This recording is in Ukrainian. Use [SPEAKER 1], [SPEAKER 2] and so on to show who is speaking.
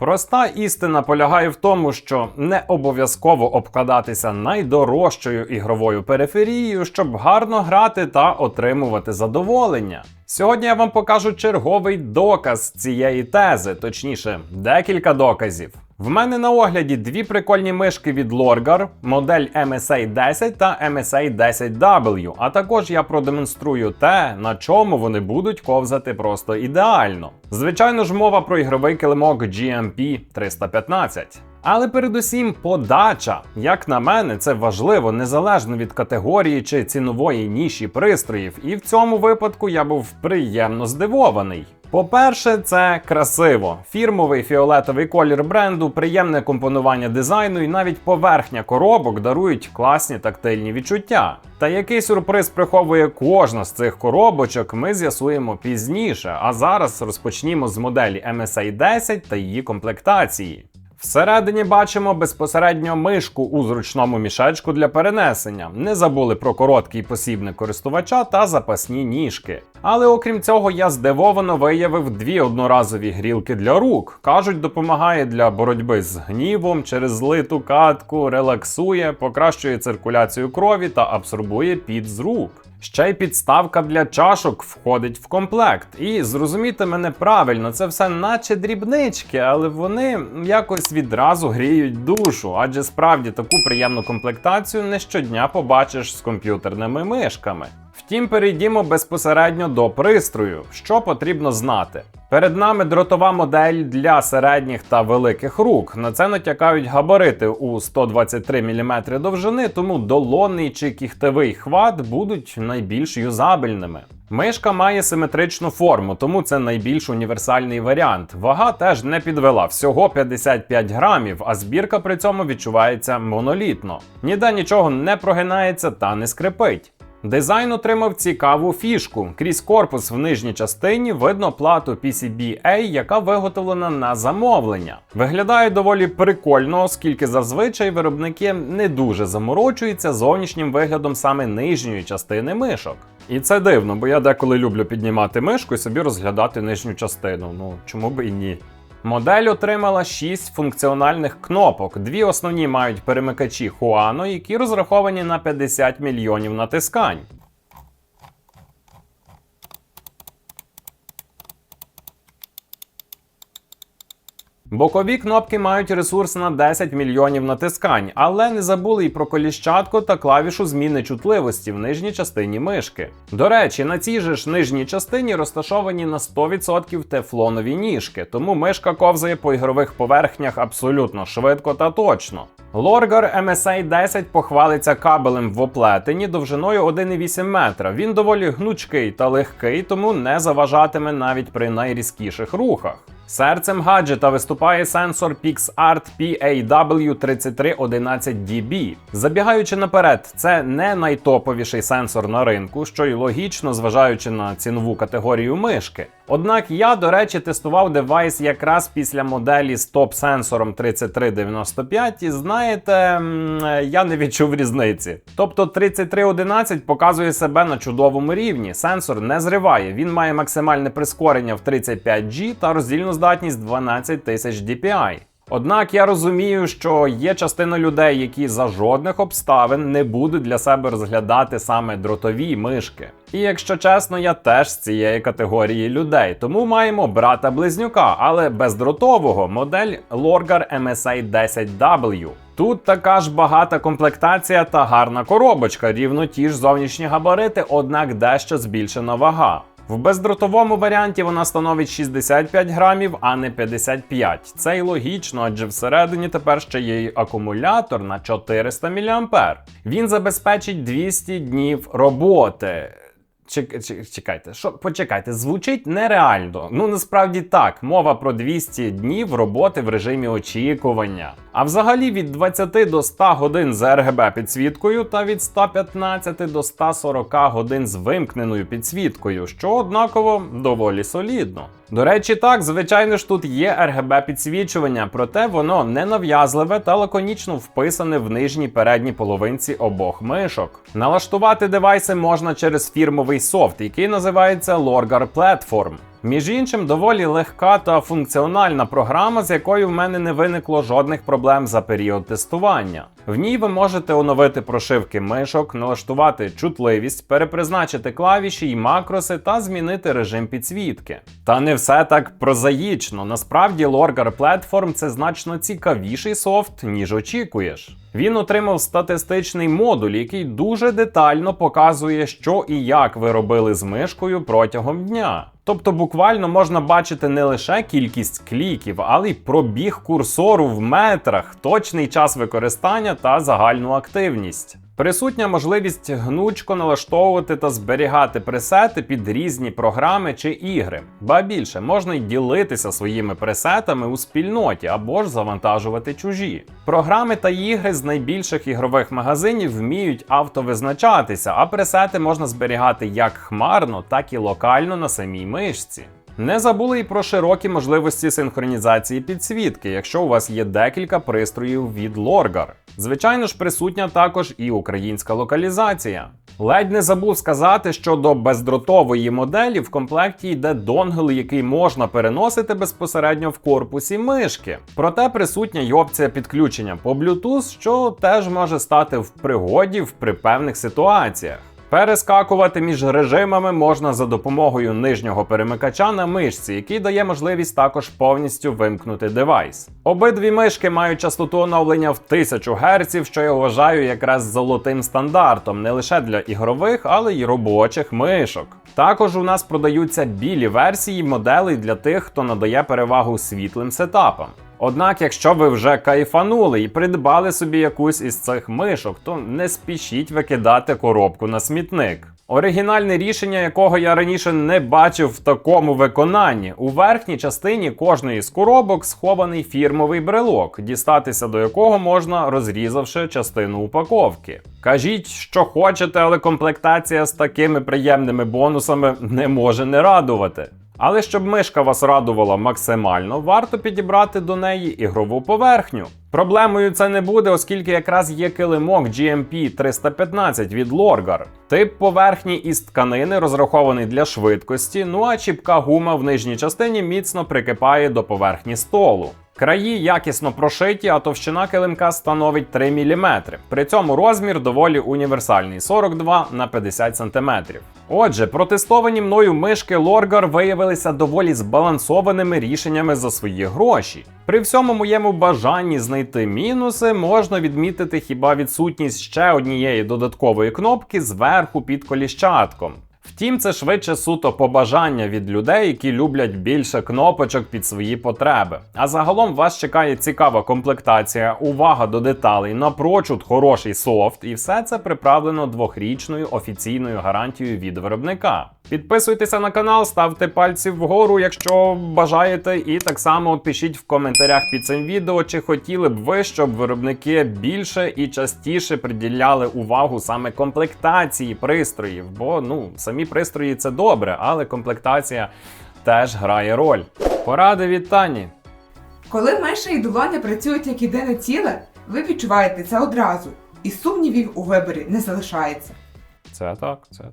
[SPEAKER 1] Проста істина полягає в тому, що не обов'язково обкладатися найдорожчою ігровою периферією, щоб гарно грати та отримувати задоволення. Сьогодні я вам покажу черговий доказ цієї тези, точніше, декілька доказів. В мене на огляді дві прикольні мишки від Lorgar, модель MSA 10 та MSA 10W, а також я продемонструю те, на чому вони будуть ковзати просто ідеально. Звичайно ж, мова про ігровий килимок GMP 315. Але передусім подача. Як на мене, це важливо незалежно від категорії чи цінової ніші пристроїв, і в цьому випадку я був приємно здивований. По-перше, це красиво. Фірмовий фіолетовий колір бренду, приємне компонування дизайну і навіть поверхня коробок дарують класні тактильні відчуття. Та який сюрприз приховує кожна з цих коробочок, ми з'ясуємо пізніше. А зараз розпочнімо з моделі MSA 10 та її комплектації. Всередині бачимо безпосередньо мишку у зручному мішечку для перенесення. Не забули про короткий посібник користувача та запасні ніжки. Але окрім цього, я здивовано виявив дві одноразові грілки для рук. Кажуть, допомагає для боротьби з гнівом через злиту катку, релаксує, покращує циркуляцію крові та абсорбує під з рук. Ще й підставка для чашок входить в комплект. І зрозумійте мене правильно, це все наче дрібнички, але вони якось відразу гріють душу, адже справді таку приємну комплектацію не щодня побачиш з комп'ютерними мишками. Втім, перейдімо безпосередньо до пристрою, що потрібно знати. Перед нами дротова модель для середніх та великих рук. На це натякають габарити у 123 мм довжини, тому долонний чи кіхтевий хват будуть найбільш юзабельними. Мишка має симетричну форму, тому це найбільш універсальний варіант. Вага теж не підвела всього 55 грамів, а збірка при цьому відчувається монолітно. Ніде нічого не прогинається та не скрипить. Дизайн отримав цікаву фішку. Крізь корпус в нижній частині видно плату PCB-A, яка виготовлена на замовлення. Виглядає доволі прикольно, оскільки зазвичай виробники не дуже заморочуються зовнішнім виглядом саме нижньої частини мишок. І це дивно, бо я деколи люблю піднімати мишку і собі розглядати нижню частину. Ну чому би і ні. Модель отримала 6 функціональних кнопок. Дві основні мають перемикачі Huano, які розраховані на 50 мільйонів натискань. Бокові кнопки мають ресурс на 10 мільйонів натискань, але не забули й про коліщатку та клавішу зміни чутливості в нижній частині мишки. До речі, на цій же ж нижній частині розташовані на 100% тефлонові ніжки, тому мишка ковзає по ігрових поверхнях абсолютно швидко та точно. Lorgar MSA 10 похвалиться кабелем в оплетенні довжиною 1,8 метра. Він доволі гнучкий та легкий, тому не заважатиме навіть при найрізкіших рухах. Серцем гаджета виступає сенсор PixArt PAW3311DB. Забігаючи наперед, це не найтоповіший сенсор на ринку, що й логічно, зважаючи на цінову категорію мишки. Однак я, до речі, тестував девайс якраз після моделі з топ-сенсором 3395, і знаєте, я не відчув різниці. Тобто 3311 показує себе на чудовому рівні. Сенсор не зриває, він має максимальне прискорення в 35G та роздільну здатність 12 тисяч DPI. Однак я розумію, що є частина людей, які за жодних обставин не будуть для себе розглядати саме дротові мишки. І якщо чесно, я теж з цієї категорії людей, тому маємо брата-близнюка, але бездротового модель Lorgar MSA 10W. Тут така ж багата комплектація та гарна коробочка, рівно ті ж зовнішні габарити, однак дещо збільшена вага. В бездротовому варіанті вона становить 65 грамів, а не 55. Це й логічно, адже всередині тепер ще є й акумулятор на 400 мА. Він забезпечить 200 днів роботи. Чек, чек- чекайте, що почекайте, звучить нереально. Ну насправді так, мова про 200 днів роботи в режимі очікування. А взагалі від 20 до 100 годин з RGB підсвіткою та від 115 до 140 годин з вимкненою підсвіткою, що однаково доволі солідно. До речі, так, звичайно ж, тут є RGB підсвічування, проте воно ненав'язливе та лаконічно вписане в нижній передній половинці обох мишок. Налаштувати девайси можна через фірмовий софт, який називається Lorgar Platform. Між іншим, доволі легка та функціональна програма, з якою в мене не виникло жодних проблем за період тестування. В ній ви можете оновити прошивки мишок, налаштувати чутливість, перепризначити клавіші й макроси та змінити режим підсвітки. Та не все так прозаїчно. Насправді Lorgar Platform це значно цікавіший софт, ніж очікуєш. Він отримав статистичний модуль, який дуже детально показує, що і як ви робили з мишкою протягом дня. Тобто буквально можна бачити не лише кількість кліків, але й пробіг курсору в метрах, точний час використання та загальну активність. Присутня можливість гнучко налаштовувати та зберігати пресети під різні програми чи ігри. Ба більше можна й ділитися своїми пресетами у спільноті або ж завантажувати чужі. Програми та ігри з найбільших ігрових магазинів вміють автовизначатися, а пресети можна зберігати як хмарно, так і локально на самій мишці. Не забули і про широкі можливості синхронізації підсвітки, якщо у вас є декілька пристроїв від Lorgar. Звичайно ж, присутня також і українська локалізація. Ледь не забув сказати, що до бездротової моделі в комплекті йде донгл, який можна переносити безпосередньо в корпусі мишки. Проте присутня й опція підключення по Bluetooth, що теж може стати в пригоді в при певних ситуаціях. Перескакувати між режимами можна за допомогою нижнього перемикача на мишці, який дає можливість також повністю вимкнути девайс. Обидві мишки мають частоту оновлення в 1000 Гц, що я вважаю якраз золотим стандартом не лише для ігрових, але й робочих мишок. Також у нас продаються білі версії моделей для тих, хто надає перевагу світлим сетапам. Однак, якщо ви вже кайфанули і придбали собі якусь із цих мишок, то не спішіть викидати коробку на смітник. Оригінальне рішення, якого я раніше не бачив в такому виконанні. У верхній частині кожної з коробок схований фірмовий брелок, дістатися до якого можна розрізавши частину упаковки. Кажіть, що хочете, але комплектація з такими приємними бонусами не може не радувати. Але щоб мишка вас радувала максимально, варто підібрати до неї ігрову поверхню. Проблемою це не буде, оскільки якраз є килимок GMP 315 від Lorgar. Тип поверхні із тканини розрахований для швидкості, ну а чіпка гума в нижній частині міцно прикипає до поверхні столу. Краї якісно прошиті, а товщина килимка становить 3 мм. При цьому розмір доволі універсальний 42 на 50 см. Отже, протестовані мною мишки Lorgar виявилися доволі збалансованими рішеннями за свої гроші. При всьому моєму бажанні знайти мінуси можна відмітити хіба відсутність ще однієї додаткової кнопки зверху під коліщатком. Втім, це швидше суто побажання від людей, які люблять більше кнопочок під свої потреби. А загалом вас чекає цікава комплектація, увага до деталей, напрочуд хороший софт, і все це приправлено двохрічною офіційною гарантією від виробника. Підписуйтеся на канал, ставте пальці вгору, якщо бажаєте, і так само пишіть в коментарях під цим відео, чи хотіли б ви, щоб виробники більше і частіше приділяли увагу саме комплектації пристроїв, бо ну самі пристрої це добре, але комплектація теж грає роль. Поради від Тані.
[SPEAKER 2] Коли менше і долоня працюють як єдине ціле, ви відчуваєте це одразу, і сумнівів у виборі не залишається.
[SPEAKER 1] Це так, це так.